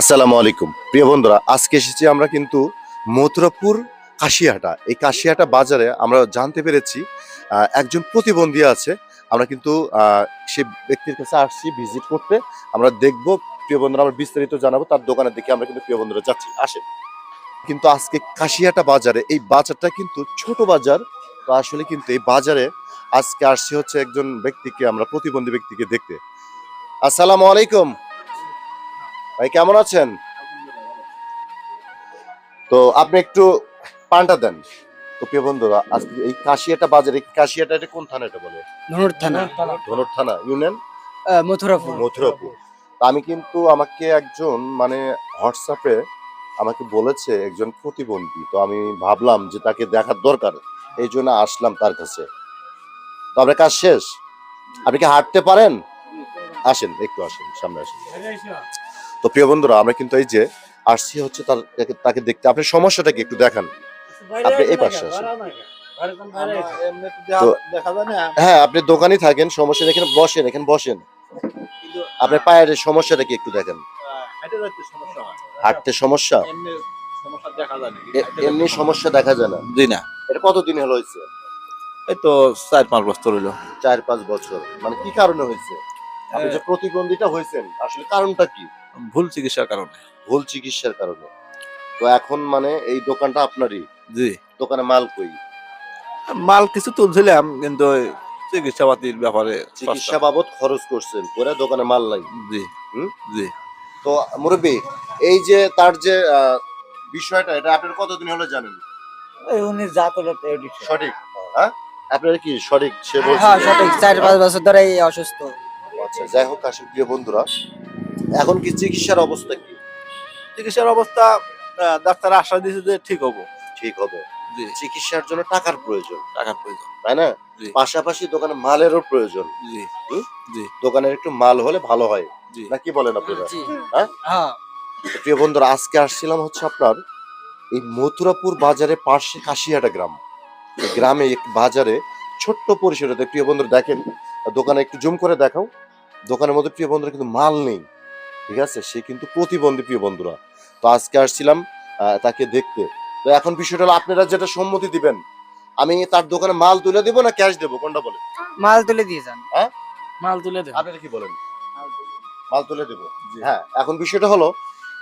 আসসালামু আলাইকুম। প্রিয় বন্ধুরা, আজকে এসেছি আমরা কিন্তু মথুরাপুর কাশিয়াটা এই কাশিয়াটা বাজারে আমরা জানতে পেরেছি একজন প্রতিবন্ধী আছে। আমরা কিন্তু সে ব্যক্তির কাছে আসছি ভিজিট করতে। আমরা দেখব, প্রিয় বন্ধুরা, আমরা বিস্তারিত জানাব। তার দোকানের দিকে আমরা কিন্তু প্রিয় বন্ধুরা যাচ্ছি। আসে কিন্তু আজকে কাশিয়াটা বাজারে, এই বাজারটা কিন্তু ছোট বাজার। তো আসলে কিন্তু এই বাজারে আজকে আসছি হচ্ছে একজন ব্যক্তিকে, আমরা প্রতিবন্ধী ব্যক্তিকে দেখতে। আসসালামু আলাইকুম। ভাই কেমন আছেন? তো আপনি একটু পানটা দেন। তো প্রিয় বন্ধুরা আজকে এই কাশিয়াটা বাজারে কাশিয়াটা এটা কোন থানা এটা বলে? ধনুর থানা। ধনুর থানা ইউনিয়ন? মথুরাপুর। মথুরাপুর। আমি কিন্তু আমাকে একজন মানে হোয়াটসঅ্যাপে আমাকে বলেছে একজন প্রতিবন্ধী। তো আমি ভাবলাম যে তাকে দেখার দরকার এই জন্য আসলাম তার কাছে। তো আপনার কাজ শেষ? আপনি কি হাঁটতে পারেন? আসেন একটু আসেন সামনে আসেন। তো প্রিয় বন্ধুরা আমরা কিন্তু এই যে আসছি হচ্ছে তার তাকে- দেখতে। আপনি সমস্যাটা কি? একটু দেখান। আপনি এই পাশে আসেন। হ্যাঁ আপনি দোকানে থাকেন সমস্যা এখানে বসেন এখানে বসেন। আপনার পায়ের সমস্যাটা কি একটু দেখেন? হাঁটতে সমস্যা? এমনি সমস্যা দেখা যায় না। জি না। এটা কতদিন হলো হয়েছে? এই তো চার পাঁচ বছর হইল চার পাঁচ বছর। মানে কি কারণে হয়েছে? আপনি যে প্রতিবন্ধীটা হয়েছেন আসলে কারণটা কি? ভুল চিকিৎসার কারণে। ভুল চিকিৎসার কারণে। তো এখন মানে এই দোকানটা আপনারই? জি। দোকানে মাল কই? মাল কিছু তুলছিলাম কিন্তু চিকিৎসা পাতির ব্যাপারে চিকিৎসা বাবদ খরচ করছেন করে দোকানে মাল নাই। জি। হুম? জি। তো মুরব্বী এই যে তার যে আহ, বিষয়টা এটা আপনার কতদিন হলো জানেন? উনি যা করল সঠিক। হ্যাঁ? আপনার কি সঠিক সে বলছে? হ্যাঁ সঠিক। চার পাঁচ বছর ধরে এই অসুস্থ। আচ্ছা যাই হোক আসলে প্রিয় বন্ধুরা। এখন কি চিকিৎসার অবস্থা কি? চিকিৎসার অবস্থা ডাক্তার আশা দিয়েছে যে ঠিক হব। ঠিক হবে। চিকিৎসার জন্য টাকার প্রয়োজন। টাকার প্রয়োজন। তাই না? পাশাপাশি দোকানে মালেরও প্রয়োজন। জি। হুম? জি। দোকানের একটু মাল হলে ভালো হয়। জি। না কি বলেন আপনারা? হ্যাঁ? হ্যাঁ। প্রিয় বন্ধুরা আজকে আসছিলাম হচ্ছে আপনার এই মথুরাপুর বাজারে পাশে কাশিয়াটা গ্রাম। গ্রামে এক বাজারে ছোট্ট পরিসরে তো প্রিয় বন্ধুরা দেখেন দোকানে একটু জুম করে দেখাও। দোকানের মধ্যে প্রিয় বন্ধুরা কিন্তু মাল নেই। ঠিক আছে? সে কিন্তু প্রতিবন্ধী প্রিয় বন্ধুরা। তো আজকে আসছিলাম তাকে দেখতে। তো এখন বিষয়টা হলো আপনারা যেটা সম্মতি দিবেন আমি তার দোকানে মাল তুলে দেবো না ক্যাশ দেবো? কোনটা বলে মাল তুলে দিয়ে যান। হ্যাঁ? মাল তুলে দেন। আপনারা কি বলেন? মাল তুলে দেবো। হ্যাঁ এখন বিষয়টা হলো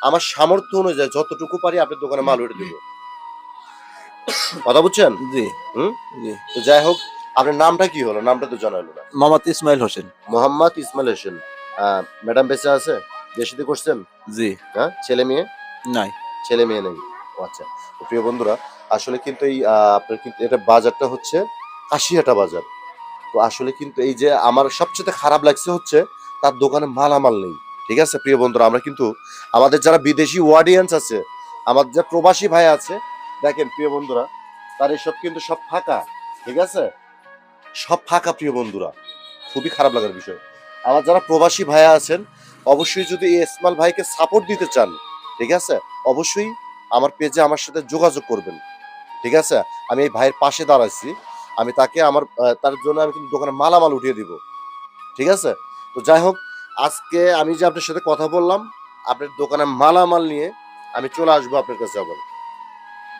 আমার সামর্থ্য অনুযায়ী যতটুকু পারি আপনার দোকানে মাল উঠে দেবো। কথা বুঝছেন? জি। হুম? জি। তো যাই হোক আপনার নামটা কি হলো? নামটা তো জানাইলো না। মোহাম্মদ ইসমাইল হোসেন। মোহাম্মদ ইসমাইল হোসেন। আহ, ম্যাডাম বেঁচে আছে? বেশিতে করছেন? জি। হ্যাঁ? ছেলে মেয়ে? নাই। ছেলে মেয়ে নেই। আচ্ছা। তো প্রিয় বন্ধুরা আসলে কিন্তু এই আপনার কিন্তু এটা বাজারটা হচ্ছে কাশিয়াটা বাজার। তো আসলে কিন্তু এই যে আমার সবচেয়ে খারাপ লাগছে হচ্ছে তার দোকানে মালামাল নেই। ঠিক আছে প্রিয় বন্ধুরা? আমরা কিন্তু আমাদের যারা বিদেশি অডিয়েন্স আছে আমাদের যে প্রবাসী ভাই আছে দেখেন প্রিয় বন্ধুরা তার এসব কিন্তু সব ফাঁকা। ঠিক আছে? সব ফাঁকা প্রিয় বন্ধুরা। খুবই খারাপ লাগার বিষয়। আমার যারা প্রবাসী ভাইয়া আছেন অবশ্যই যদি এই ইসমাল ভাইকে সাপোর্ট দিতে চান ঠিক আছে? অবশ্যই আমার পেজে আমার সাথে যোগাযোগ করবেন ঠিক আছে? আমি এই ভাইয়ের পাশে দাঁড়াচ্ছি আমি তাকে আমার তার জন্য আমি কিন্তু দোকানে মালামাল উঠিয়ে দিব ঠিক আছে? তো যাই হোক আজকে আমি যে আপনার সাথে কথা বললাম আপনার দোকানে মালামাল নিয়ে আমি চলে আসব আপনার কাছে আবার।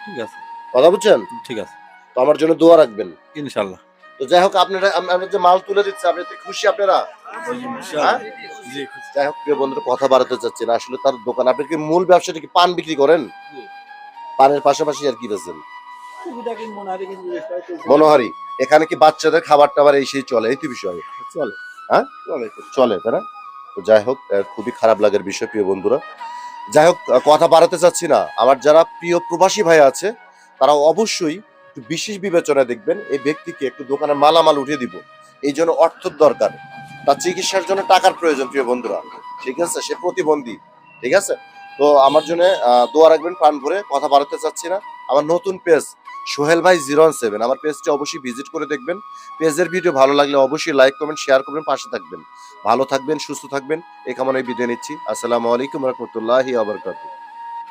ঠিক আছে। কথা বুঝছেন? ঠিক আছে। তো আমার জন্য দোয়া রাখবেন। ইনশাল্লাহ। তো যাই হোক আপনারা আমরা যে মাল তুলে দিচ্ছে আপনি খুশি আপনারা? হ্যাঁ? যাই হোক প্রিয় বন্ধুরা কথা বাড়াতে চাচ্ছি না। আসলে তার দোকান আপনি কি মূল ব্যবসাটা কি পান বিক্রি করেন? পানের পাশাপাশি আর কি বেছেন মনোহারি এখানে কি বাচ্চাদের খাবার টাবার এই সেই চলে? এই তো বিষয়। চলে। হ্যাঁ? চলে চলে তাই না? তো যাই হোক খুবই খারাপ লাগার বিষয় প্রিয় বন্ধুরা। যাই হোক কথা বাড়াতে চাচ্ছি না। আমার যারা প্রিয় প্রবাসী ভাই আছে তারা অবশ্যই একটু বিশেষ বিবেচনায় দেখবেন এই ব্যক্তিকে একটু দোকানে মালামাল উঠিয়ে দিব। এই জন্য অর্থের দরকার। তার চিকিৎসার জন্য টাকার প্রয়োজন, প্রিয় বন্ধুরা। ঠিক আছে? সে প্রতিবন্ধী। ঠিক আছে? তো আমার জন্য দোয়া রাখবেন, প্রাণ ভরে, কথা বাড়াতে চাচ্ছি না। আমার নতুন পেজ, সোহেল ভাই জিরো সেভেন। আমার পেজটি অবশ্যই ভিজিট করে দেখবেন। পেজের ভিডিও ভালো লাগলে অবশ্যই লাইক করবেন শেয়ার করবেন, পাশে থাকবেন। ভালো থাকবেন, সুস্থ থাকবেন। এই কামনায় বিদায় নিচ্ছি। আসসালামু আলাইকুম রহমতুল্লাহি আবরকাতুহ